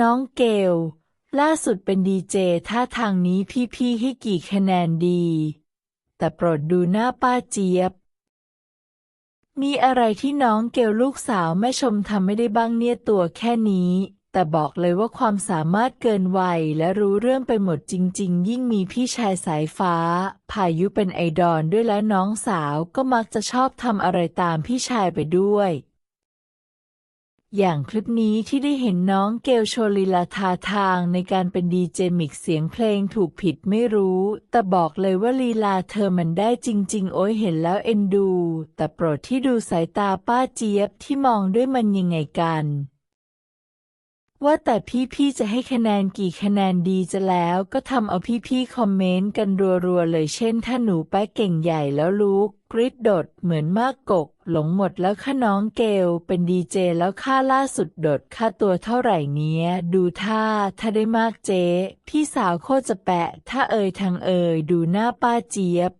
น้องเกล ล่าสุดเป็นดีเจท่าทางนี้พี่ๆให้กี่คะแนนดี แต่โปรดดูหน้าป้าเจี๊ยบ มีอะไรที่น้องเกลลูกสาวแม่ชมทำไม่ได้บ้างเนี่ยตัวแค่นี้ แต่บอกเลยว่าความสามารถเกินวัยและรู้เรื่องไปหมดจริง ๆ ยิ่งมีพี่ชายสายฟ้า พายุเป็นไอดอลด้วยและน้องสาวก็มักจะชอบทำอะไรตามพี่ชายไปด้วย อย่างคลิปนี้ที่ได้เห็นน้องเกลโชลีลาทาทางในการเป็นดีเจมิกเสียงเพลงถูกผิดไม่รู้ แต่บอกเลยว่าลีลาเธอมันได้จริง ๆ โอ้ยเห็นแล้วเอ็นดู แต่โปรดที่ดูสายตาป้าเจี๊ยบที่มองด้วยมันยังไงกัน ว่าแต่พี่ๆจะให้คะแนนกี่คะแนนดีจะแล้วก็ทำเอาพี่ๆคอมเมนต์กันรัวๆเลยเช่น ถ้าหนูแป๊กเก่งใหญ่แล้วลูกกริดโดดเหมือนมากกก หลงหมดแล้วค่ะน้องเกลเป็นดีเจแล้วค่าล่าสุดโดดค่าตัวเท่าไหร่เนี้ย ดูท่าถ้าได้มากเจ๊ พี่สาวโคตรจะแปะ ถ้าเอ่ยทางเอ่ยดูหน้าป้าเจี๊ยบ